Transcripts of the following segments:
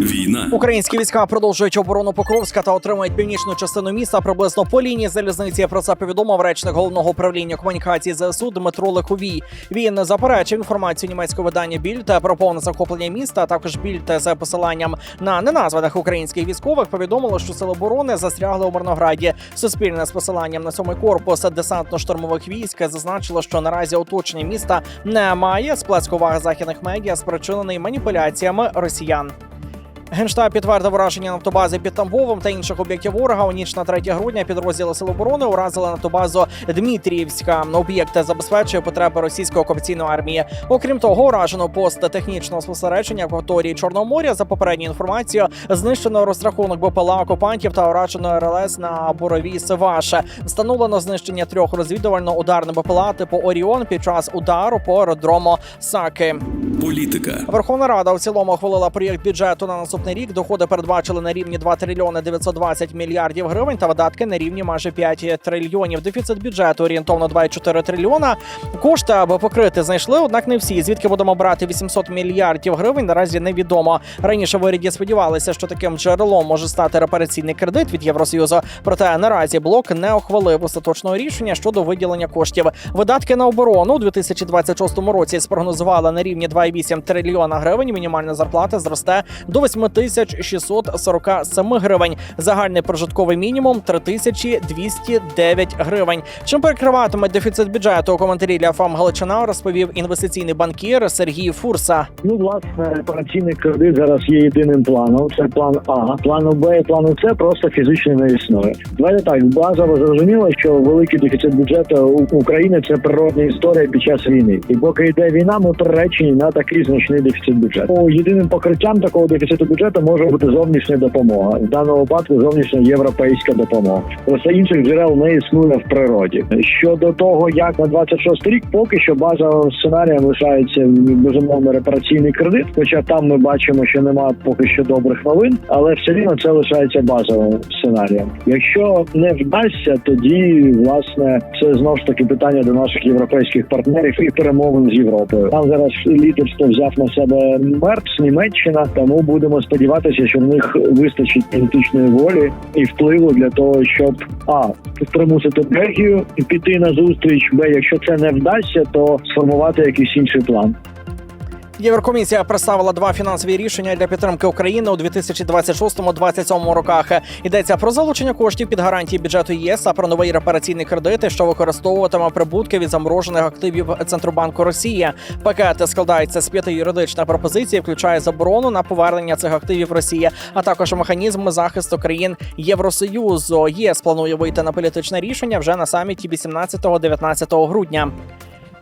Війна. Українські війська продовжують оборону Покровська та отримують північну частину міста приблизно по лінії залізниці. Про це повідомив речник головного управління комунікації ЗСУ Дмитро Лиховій. Він заперечив інформацію німецького видання Більд про повне захоплення міста. а Також Більд з посиланням на неназваних українських військових повідомило, що сили оборони застрягли у Мирнограді. Суспільне з посиланням на сьомий корпус десантно-штурмових військ зазначило, що наразі оточення міста немає. Сплеск уваги західних медіа спричинений маніпуляціями росіян. Генштаб підтвердив враження нафтобази під Тамбовом та інших об'єктів ворога. У ніч на 3 грудня підрозділи Сил оборони уразили нафтобазу Дмитріївська. Об'єкт забезпечує потреби російської окупаційної армії. Окрім того, уражено пост технічного спостереження в акваторії Чорного моря. За попередньою інформацією, знищено розрахунок БПЛА окупантів та уражено РЛС на буровій Севаше. Встановлено знищення трьох розвідувально-ударних БПЛА типу Оріон під час удару по аеродрому Саки. Політика. Верховна Рада в цілому ухвалила проєкт бюджету на наступний рік. Доходи передбачили на рівні 2 трильйони 920 мільярдів гривень та видатки на рівні майже 5 трильйонів. Дефіцит бюджету орієнтовно 2,4 трильйона. Кошти, аби покрити, знайшли, однак не всі. Звідки будемо брати 800 мільярдів гривень, наразі невідомо. Раніше в уряді сподівалися, що таким джерелом може стати репараційний кредит від Євросоюзу. Проте наразі блок не ухвалив остаточного рішення щодо виділення коштів. Видатки на оборону у 2026 році спрогнозували на рівні 2,8 трильйона гривень. Мінімальна зарплата зросте до 8647 гривень. Загальний прожитковий мінімум 3209 гривень. Чим перекриватиме дефіцит бюджету у коментарі для ФАМ Галичина розповів інвестиційний банкір Сергій Фурса. Ну, власне, операційний кредит зараз є єдиним планом. Це план А. Плану Б і плану С просто фізично не існує. Давайте так, базово зрозуміло, що великий дефіцит бюджету України це природна історія під час війни. І поки йде війна, ми приречені на такий значний дефіцит бюджету. Єдиним покриттям такого дефіциту бюджету може бути зовнішня допомога. В даному випадку зовнішня європейська допомога. Просто інших джерел не існує в природі. Щодо того, як на 26 рік, поки що базовим сценарієм лишається безумовно репараційний кредит. Хоча там ми бачимо, що немає поки що добрих новин, але все рівно це лишається базовим сценарієм. Якщо не вдасться, тоді власне це знову ж таки питання до наших європейських партнерів і перемовин з Європою. Там зараз лідерство взяв на себе Мерц, Німеччина, тому будемо сподіватися, що в них вистачить політичної волі і впливу для того, щоб а примусити Бельгію піти на зустріч, б якщо це не вдасться, то сформувати якийсь інший план. Єврокомісія представила два фінансові рішення для підтримки України у 2026-2027 роках. Йдеться про залучення коштів під гарантії бюджету ЄС та про новий репараційний кредит, що використовуватиме прибутки від заморожених активів Центробанку Росії. Пакет складається з п'яти юридичних пропозицій, включає заборону на повернення цих активів Росії, а також механізм захисту країн Євросоюзу. ЄС планує вийти на політичне рішення вже на саміті 18-19 грудня.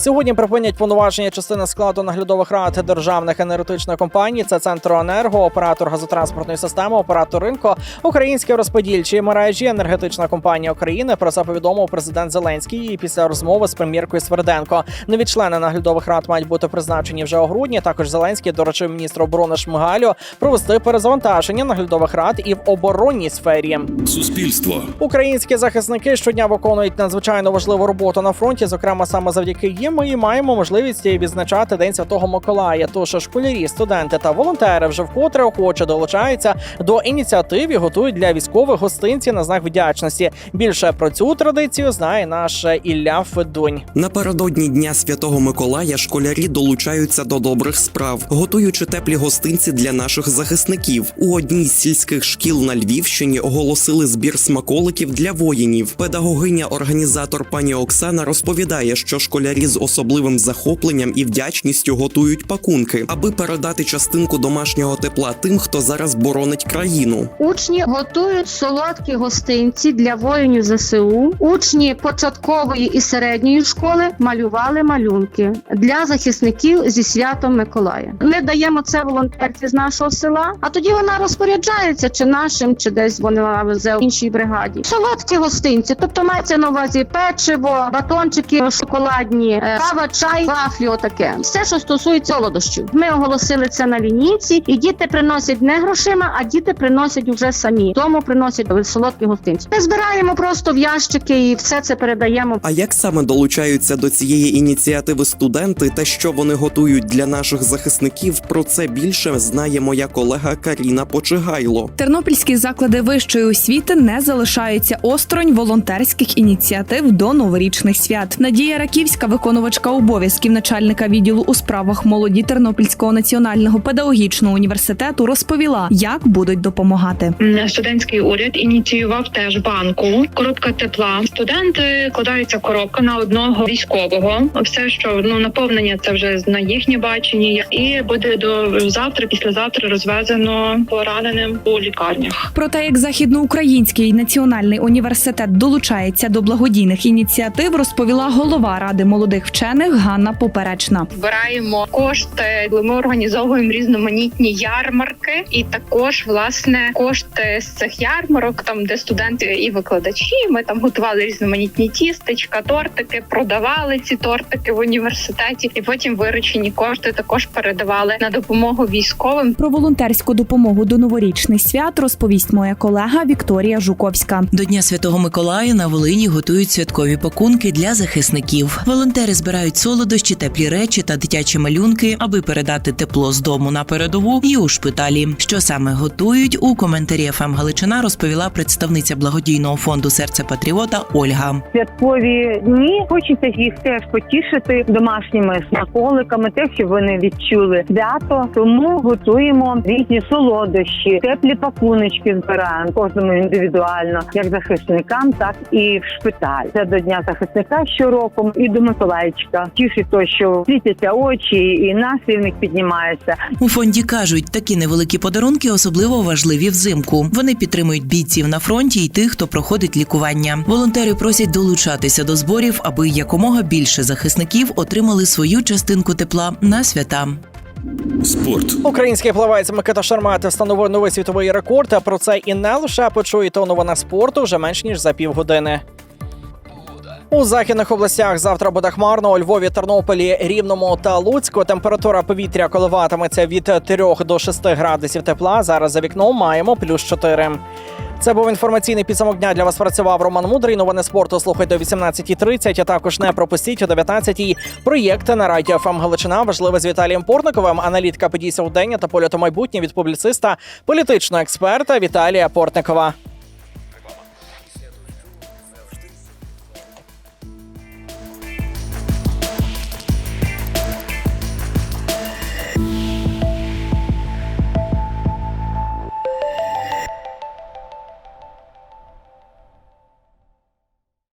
Сьогодні припинять повноваження частини складу наглядових рад державних енергетичних компаній. Це Центроенерго, оператор газотранспортної системи, оператор ринку, українські розподільчі мережі, енергетична компанія України. Про це повідомив президент Зеленський і після розмови з прем'єркою Сверденко. Нові члени наглядових рад мають бути призначені вже у грудні. Також Зеленський доручив міністру оборони Шмигалю провести перезавантаження наглядових рад і в оборонній сфері. Суспільство. Українські захисники щодня виконують надзвичайно важливу роботу на фронті. Зокрема, саме завдяки їм ми маємо можливість відзначати День Святого Миколая. Тож школярі, студенти та волонтери вже вкотре охоче долучаються до ініціатив готують для військових гостинці на знак вдячності. Більше про цю традицію знає наш Ілля Федунь. Напередодні Дня Святого Миколая школярі долучаються до добрих справ, готуючи теплі гостинці для наших захисників. У одній з сільських шкіл на Львівщині оголосили збір смаколиків для воїнів. Педагогиня-організатор пані Оксана розповідає, що школярі з особливим захопленням і вдячністю готують пакунки, аби передати частинку домашнього тепла тим, хто зараз боронить країну. Учні готують солодкі гостинці для воїнів ЗСУ. Учні початкової і середньої школи малювали малюнки для захисників зі святом Миколая. Ми даємо це волонтерці з нашого села, а тоді вона розпоряджається чи нашим, чи десь вона везе в іншій бригаді. Солодкі гостинці, тобто мається на увазі печиво, батончики шоколадні, кава, чай, вафлі, отаке. Все, що стосується солодощів. Ми оголосили це на лінійці, і діти приносять не грошима, а діти приносять вже самі. Тому приносять солодкі гостинці. Ми збираємо просто в ящики і все це передаємо. А як саме долучаються до цієї ініціативи студенти та що вони готують для наших захисників? Про це більше знає моя колега Каріна Почигайло. Тернопільські заклади вищої освіти не залишаються осторонь волонтерських ініціатив до новорічних свят. Надія Раківська, виконувачка обов'язків начальника відділу у справах молоді Тернопільського національного педагогічного університету, розповіла, як будуть допомагати. Студентський уряд ініціював теж банку. Коробка тепла. Студенти кладаються коробка на одного військового. Все, що ну наповнення, це вже на їхнє бачення, і буде до завтра, післязавтра розвезено пораненим у лікарнях. Про те, як західноукраїнський національний університет долучається до благодійних ініціатив, розповіла голова ради молодих вчених Ганна Поперечна. Збираємо кошти. Ми організовуємо різноманітні ярмарки, і також власне кошти з цих ярмарок, там де студенти і викладачі. Ми там готували різноманітні тістечка, тортики, продавали ці тортики в університеті, і потім виручені кошти також передавали на допомогу військовим. Про волонтерську допомогу до новорічних свят розповість моя колега Вікторія Жуковська. До Дня Святого Миколая на Волині готують святкові пакунки для захисників. Волонтери збирають солодощі, теплі речі та дитячі малюнки, аби передати тепло з дому на передову і у шпиталі. Що саме готують у коментарі ФМ Галичина розповіла представниця благодійного фонду Серце Патріота Ольга. святкові дні. Хочеться їх теж потішити домашніми смаколиками, те, щоб вони відчули свято. Тому готуємо різні солодощі, теплі пакуночки збираємо кожному індивідуально, як захисникам, так і в шпиталь. Це до дня захисника щороку і до Миколаївчика. Тішить то, що світяться очі, і настрій в них піднімається. У фонді кажуть, такі невеликі подарунки особливо важливі взимку. Вони підтримують бійців на фронті і тих, хто проходить лікування. Волонтери просять долучатися до зборів, аби якомога більше захисників отримали свою частинку тепла на свята. Спорт. Український плавець Микита Шармати встановив новий світовий рекорд. А про це і не лише почуєте у новинах спорту вже менш ніж за півгодини. У західних областях завтра буде хмарно. У Львові, Тернополі, Рівному та Луцьку. Температура повітря коливатиметься від 3 до 6 градусів тепла. Зараз за вікном маємо плюс 4. Це був інформаційний підсумок дня. Для вас працював Роман Мудрий. Новини спорту слухайте о 18.30, а також не пропустіть о 19.00 проєкти на радіо ФМ Галичина. Важливе з Віталієм Портниковим. Аналітика подій сьогодення та польоту майбутнє від публіциста, політичного експерта Віталія Портникова.